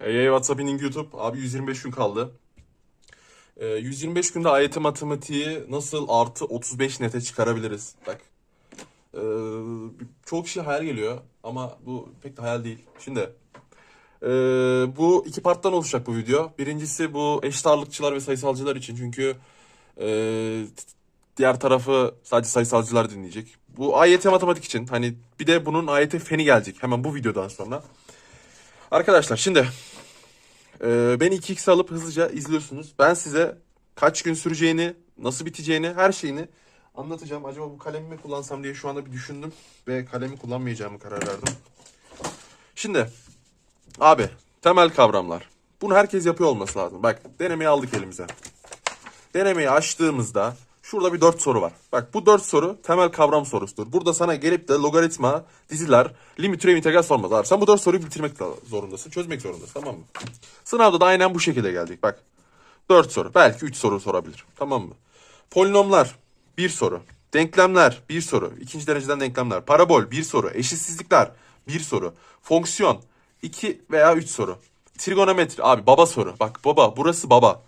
Hey, hey WhatsApp inning YouTube. Abi 125 gün kaldı. Ee, 125 günde AYT matematiği nasıl artı 35 nete çıkarabiliriz? Bak. Ee, çok kişi hayal geliyor ama bu pek de hayal değil. Şimdi ee, bu iki parttan oluşacak bu video. Birincisi bu eşit ağırlıkçılar ve sayısalcılar için. Çünkü ee, diğer tarafı sadece sayısalcılar dinleyecek. Bu AYT matematik için. Hani bir de bunun AYT feni gelecek hemen bu videodan sonra. Arkadaşlar şimdi ee, beni 2x alıp hızlıca izliyorsunuz. Ben size kaç gün süreceğini, nasıl biteceğini, her şeyini anlatacağım. Acaba bu kalemimi kullansam diye şu anda bir düşündüm ve kalemi kullanmayacağımı karar verdim. Şimdi abi temel kavramlar. Bunu herkes yapıyor olması lazım. Bak denemeyi aldık elimize. Denemeyi açtığımızda şurada bir 4 soru var. Bak bu 4 soru temel kavram sorusudur. Burada sana gelip de logaritma, diziler, limit, türev, integral sormaz. Sen bu 4 soruyu bitirmek zorundasın. Çözmek zorundasın tamam mı? Sınavda da aynen bu şekilde geldik. Bak 4 soru. Belki 3 soru sorabilir. Tamam mı? Polinomlar 1 soru. Denklemler 1 soru. İkinci dereceden denklemler. Parabol 1 soru. Eşitsizlikler 1 soru. Fonksiyon 2 veya 3 soru. Trigonometri abi baba soru. Bak baba burası baba.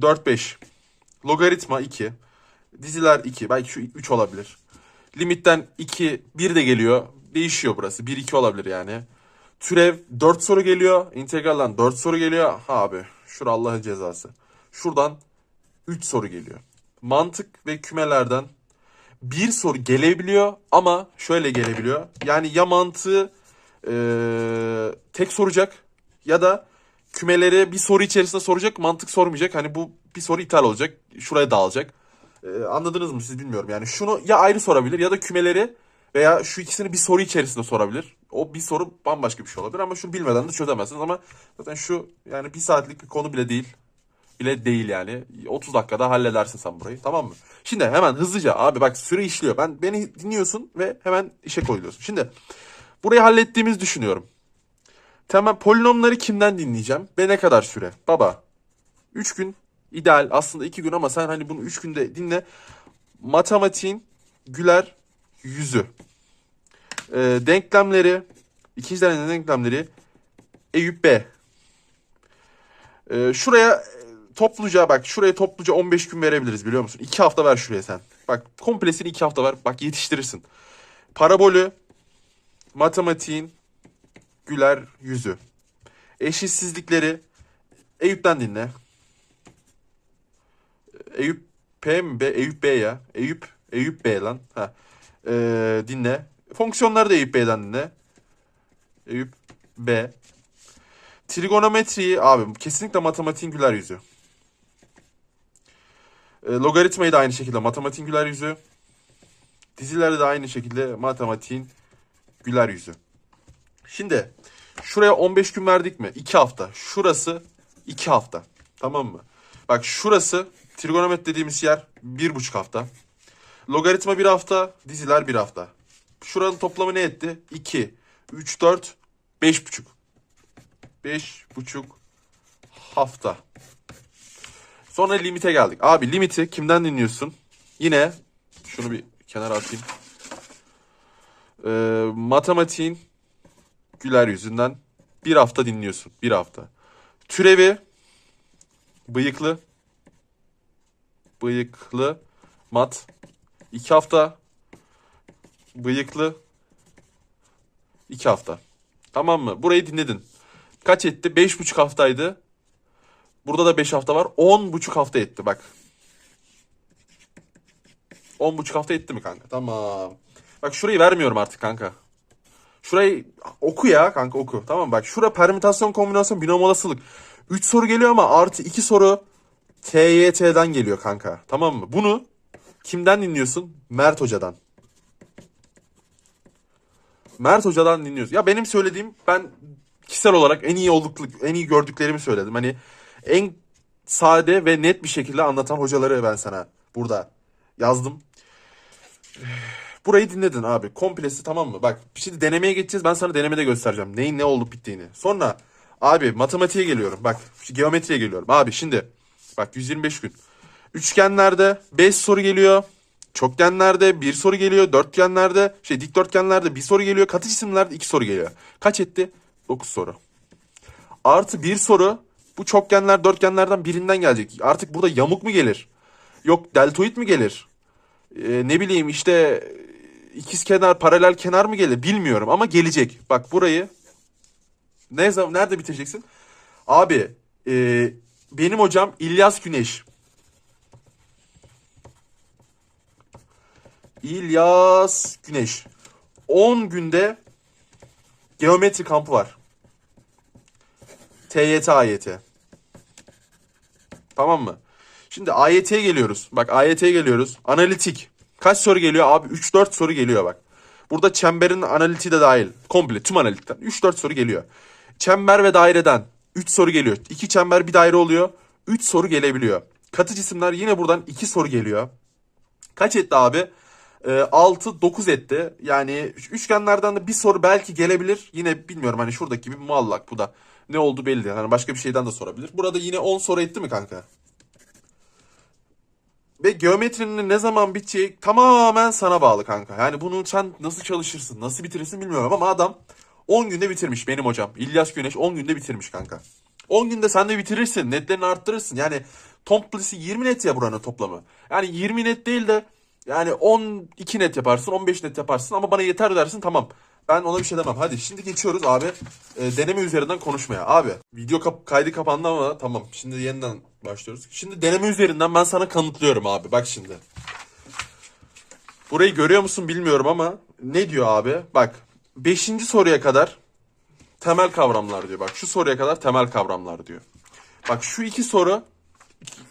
4-5. Logaritma 2. Diziler 2. Belki şu 3 olabilir. Limitten 2, 1 de geliyor. Değişiyor burası. 1, 2 olabilir yani. Türev 4 soru geliyor. İntegralden 4 soru geliyor. Ha abi şura Allah'ın cezası. Şuradan 3 soru geliyor. Mantık ve kümelerden bir soru gelebiliyor ama şöyle gelebiliyor. Yani ya mantığı eee, tek soracak ya da kümeleri bir soru içerisinde soracak mantık sormayacak. Hani bu bir soru iptal olacak. Şuraya dağılacak. Eee, anladınız mı siz bilmiyorum. Yani şunu ya ayrı sorabilir ya da kümeleri veya şu ikisini bir soru içerisinde sorabilir. O bir soru bambaşka bir şey olabilir ama şunu bilmeden de çözemezsiniz ama zaten şu yani bir saatlik bir konu bile değil. Bile değil yani. 30 dakikada halledersin sen burayı tamam mı? Şimdi hemen hızlıca abi bak süre işliyor. Ben beni dinliyorsun ve hemen işe koyuluyorsun. Şimdi burayı hallettiğimizi düşünüyorum. Tamam polinomları kimden dinleyeceğim ve ne kadar süre? Baba 3 gün ideal aslında 2 gün ama sen hani bunu 3 günde dinle. Matematiğin güler yüzü. Ee, denklemleri ikinci dereceden denklemleri Eyüp B. Ee, şuraya e, topluca bak şuraya topluca 15 gün verebiliriz biliyor musun? 2 hafta ver şuraya sen. Bak komplesini 2 hafta ver. Bak yetiştirirsin. Parabolü matematiğin güler yüzü. Eşitsizlikleri Eyüp'ten dinle. Eyüp P mi B? Eyüp B ya. Eyüp Eyüp B lan. Ha. Ee, dinle. Fonksiyonları da Eyüp B'den dinle. Eyüp B. Trigonometriyi abi kesinlikle matematiğin güler yüzü. E, logaritmayı da aynı şekilde matematiğin güler yüzü. Dizileri de aynı şekilde matematiğin güler yüzü. Şimdi şuraya 15 gün verdik mi? 2 hafta. Şurası 2 hafta. Tamam mı? Bak şurası trigonometri dediğimiz yer 1,5 hafta. Logaritma 1 hafta, diziler 1 hafta. Şuranın toplamı ne etti? 2, 3, 4, 5,5. 5,5 hafta. Sonra limite geldik. Abi limiti kimden dinliyorsun? Yine şunu bir kenara atayım. Ee, matematiğin güler yüzünden bir hafta dinliyorsun. Bir hafta. Türevi bıyıklı bıyıklı mat iki hafta bıyıklı iki hafta. Tamam mı? Burayı dinledin. Kaç etti? Beş buçuk haftaydı. Burada da 5 hafta var. 10 buçuk hafta etti bak. 10 buçuk hafta etti mi kanka? Tamam. Bak şurayı vermiyorum artık kanka. Şurayı oku ya kanka oku. Tamam bak şura permütasyon kombinasyon binom olasılık. 3 soru geliyor ama artı 2 soru TYT'den geliyor kanka. Tamam mı? Bunu kimden dinliyorsun? Mert Hoca'dan. Mert Hoca'dan dinliyorsun. Ya benim söylediğim ben kişisel olarak en iyi olduklu, en iyi gördüklerimi söyledim. Hani en sade ve net bir şekilde anlatan hocaları ben sana burada yazdım. Burayı dinledin abi. Komplesi tamam mı? Bak şimdi denemeye geçeceğiz. Ben sana denemede göstereceğim. Neyin ne olup bittiğini. Sonra abi matematiğe geliyorum. Bak geometriye geliyorum. Abi şimdi bak 125 gün. Üçgenlerde 5 soru geliyor. Çokgenlerde bir soru geliyor. Dörtgenlerde şey dikdörtgenlerde bir soru geliyor. Katı cisimlerde iki soru geliyor. Kaç etti? 9 soru. Artı bir soru bu çokgenler dörtgenlerden birinden gelecek. Artık burada yamuk mu gelir? Yok deltoid mi gelir? Ee, ne bileyim işte ikiz kenar paralel kenar mı gelir bilmiyorum ama gelecek. Bak burayı ne zaman nerede bitireceksin? Abi e, benim hocam İlyas Güneş. İlyas Güneş. 10 günde geometri kampı var. TYT AYT. Tamam mı? Şimdi AYT'ye geliyoruz. Bak AYT'ye geliyoruz. Analitik. Kaç soru geliyor abi? 3-4 soru geliyor bak. Burada çemberin analitiği de dahil. Komple tüm analitikten. 3-4 soru geliyor. Çember ve daireden 3 soru geliyor. 2 çember bir daire oluyor. 3 soru gelebiliyor. Katı cisimler yine buradan 2 soru geliyor. Kaç etti abi? Ee, 6 9 etti. Yani üçgenlerden de bir soru belki gelebilir. Yine bilmiyorum hani şuradaki bir muallak bu da. Ne oldu belli değil. Hani başka bir şeyden de sorabilir. Burada yine 10 soru etti mi kanka? Ve geometrinin ne zaman biteceği tamamen sana bağlı kanka. Yani bunu sen nasıl çalışırsın, nasıl bitirirsin bilmiyorum ama adam 10 günde bitirmiş benim hocam. İlyas Güneş 10 günde bitirmiş kanka. 10 günde sen de bitirirsin, netlerini arttırırsın. Yani komplesi 20 net ya buranın toplamı. Yani 20 net değil de yani 12 net yaparsın, 15 net yaparsın ama bana yeter dersin tamam. Ben ona bir şey demem. Hadi şimdi geçiyoruz abi e, deneme üzerinden konuşmaya. Abi video kap- kaydı kapandı ama tamam. Şimdi yeniden başlıyoruz. Şimdi deneme üzerinden ben sana kanıtlıyorum abi. Bak şimdi. Burayı görüyor musun bilmiyorum ama ne diyor abi? Bak 5. soruya kadar temel kavramlar diyor. Bak şu soruya kadar temel kavramlar diyor. Bak şu iki soru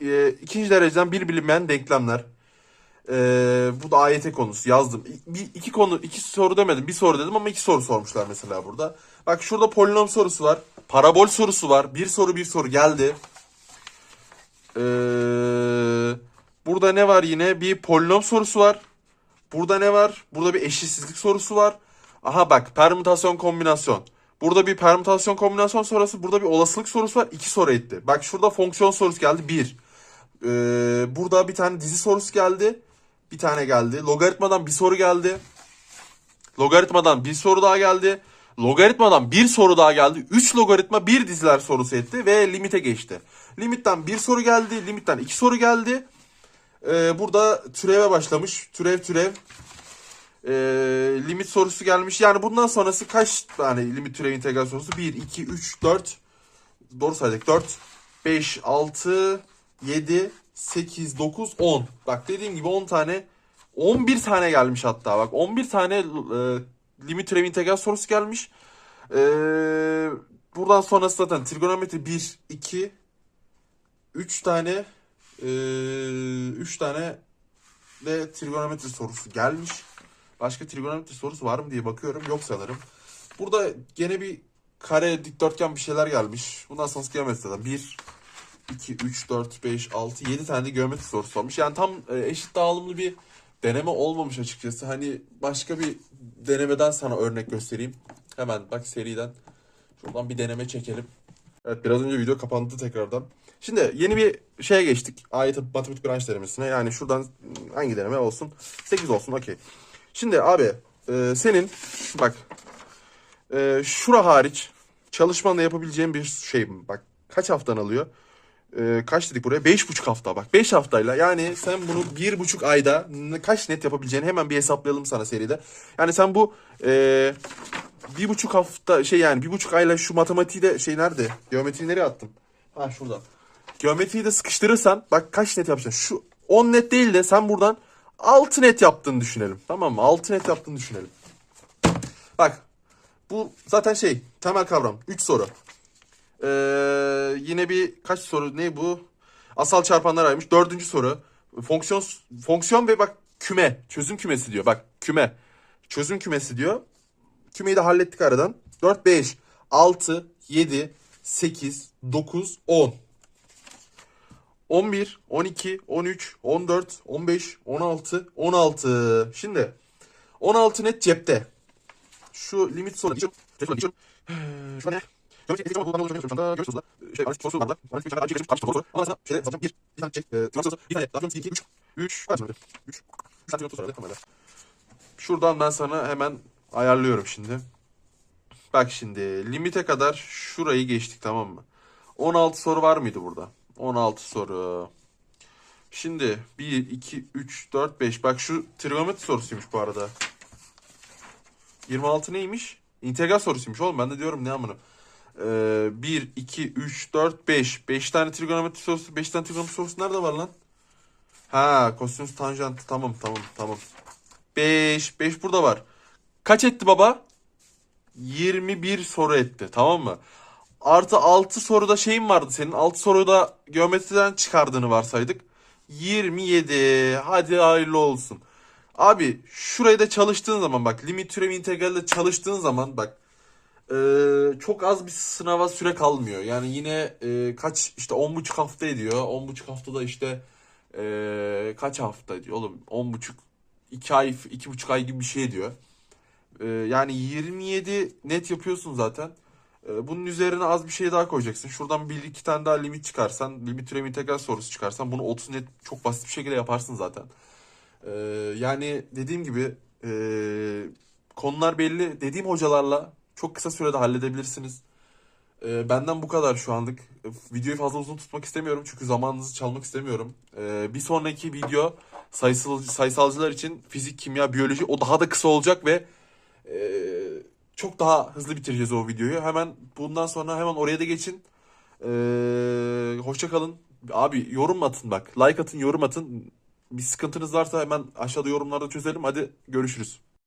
e, ikinci dereceden bir bilinmeyen denklemler. Ee, bu da AYT konusu yazdım. Bir, iki konu iki soru demedim. Bir soru dedim ama iki soru sormuşlar mesela burada. Bak şurada polinom sorusu var. Parabol sorusu var. Bir soru bir soru geldi. Ee, burada ne var yine? Bir polinom sorusu var. Burada ne var? Burada bir eşitsizlik sorusu var. Aha bak permütasyon kombinasyon. Burada bir permütasyon kombinasyon sorusu. Burada bir olasılık sorusu var. İki soru etti. Bak şurada fonksiyon sorusu geldi. Bir. Ee, burada bir tane dizi sorusu geldi. Bir tane geldi. Logaritmadan bir soru geldi. Logaritmadan bir soru daha geldi. Logaritmadan bir soru daha geldi. 3 logaritma bir diziler sorusu etti ve limite geçti. Limitten bir soru geldi. Limitten iki soru geldi. Ee, burada türeve başlamış. Türev türev. Ee, limit sorusu gelmiş. Yani bundan sonrası kaç tane limit türev integral sorusu? 1, 2, 3, 4. Doğru saydık. 4, 5, 6, 7, 8, 9, 10. Bak dediğim gibi 10 tane 11 tane gelmiş hatta bak 11 tane e, limit türev integral sorusu gelmiş. E, buradan sonrası zaten trigonometri 1, 2, 3 tane e, 3 tane de trigonometri sorusu gelmiş. Başka trigonometri sorusu var mı diye bakıyorum. Yok sanırım. Burada gene bir kare dikdörtgen bir şeyler gelmiş. Bundan sonrası geometriden 1, 2, 3, 4, 5, 6, 7 tane de geometri sorusu olmuş. Yani tam e, eşit dağılımlı bir deneme olmamış açıkçası. Hani başka bir denemeden sana örnek göstereyim. Hemen bak seriden. Şuradan bir deneme çekelim. Evet biraz önce video kapandı tekrardan. Şimdi yeni bir şeye geçtik. AYT matematik branş denemesine. Yani şuradan hangi deneme olsun? 8 olsun okey. Şimdi abi e, senin bak e, şura hariç çalışmanla yapabileceğin bir şey? Bak kaç haftan alıyor? Ee, kaç dedik buraya? Beş buçuk hafta bak. Beş haftayla yani sen bunu bir buçuk ayda kaç net yapabileceğini hemen bir hesaplayalım sana seride. Yani sen bu e, bir buçuk hafta şey yani bir buçuk ayla şu matematiği de şey nerede? Geometriyi nereye attım? Ha şurada. Geometriyi de sıkıştırırsan bak kaç net yapacaksın? Şu 10 net değil de sen buradan 6 net yaptığını düşünelim. Tamam mı? 6 net yaptığını düşünelim. Bak bu zaten şey temel kavram. 3 soru. Ee, yine bir kaç soru ne bu? Asal çarpanlar aymış. Dördüncü soru. Fonksiyon fonksiyon ve bak küme. Çözüm kümesi diyor. Bak küme. Çözüm kümesi diyor. Kümeyi de hallettik aradan. 4, 5, 6, 7, 8, 9, 10. 11, 12, 13, 14, 15, 16, 16. Şimdi 16 net cepte. Şu limit. Şu ne? Şu. Şey. Hani sonra e, tane soru herhalde kamerada. Şuradan ben sana hemen ayarlıyorum şimdi. Bak şimdi limite kadar şurayı geçtik tamam mı? 16 soru var mıydı burada? 16 soru. Şimdi 1, 2, 3, 4, 5. Bak şu trigonometri sorusuymuş bu arada. 26 neymiş? İntegral sorusuymuş oğlum. Ben de diyorum ne amına. Ee, 1, 2, 3, 4, 5. 5 tane trigonometri sorusu. 5 tane trigonometri sorusu nerede var lan? Ha, kosinüs tanjant. Tamam, tamam, tamam. 5, 5 burada var. Kaç etti baba? 21 soru etti. Tamam mı? Artı 6 soruda şeyin vardı senin. 6 soruda geometriden çıkardığını varsaydık. 27. Hadi hayırlı olsun. Abi şurayı da çalıştığın zaman bak limit türevi integralde çalıştığın zaman bak eee, çok az bir sınava süre kalmıyor. Yani yine eee, kaç işte 10,5 hafta ediyor. 10,5 haftada işte eee, kaç hafta ediyor oğlum? 10,5 2 ay 2,5 ay gibi bir şey ediyor. Eee, yani 27 net yapıyorsun zaten. Eee, bunun üzerine az bir şey daha koyacaksın. Şuradan bir iki tane daha limit çıkarsan, limit türevi integral sorusu çıkarsan bunu 30 net çok basit bir şekilde yaparsın zaten. Ee, yani dediğim gibi e, konular belli. Dediğim hocalarla çok kısa sürede halledebilirsiniz. Ee, benden bu kadar şu anlık. Ee, Videoyu fazla uzun tutmak istemiyorum çünkü zamanınızı çalmak istemiyorum. Ee, bir sonraki video sayısal, sayısalcılar için fizik, kimya, biyoloji o daha da kısa olacak ve e, çok daha hızlı bitireceğiz o videoyu. Hemen bundan sonra hemen oraya da geçin. Ee, hoşça kalın. Abi yorum atın bak. Like atın, yorum atın. Bir sıkıntınız varsa hemen aşağıda yorumlarda çözelim. Hadi görüşürüz.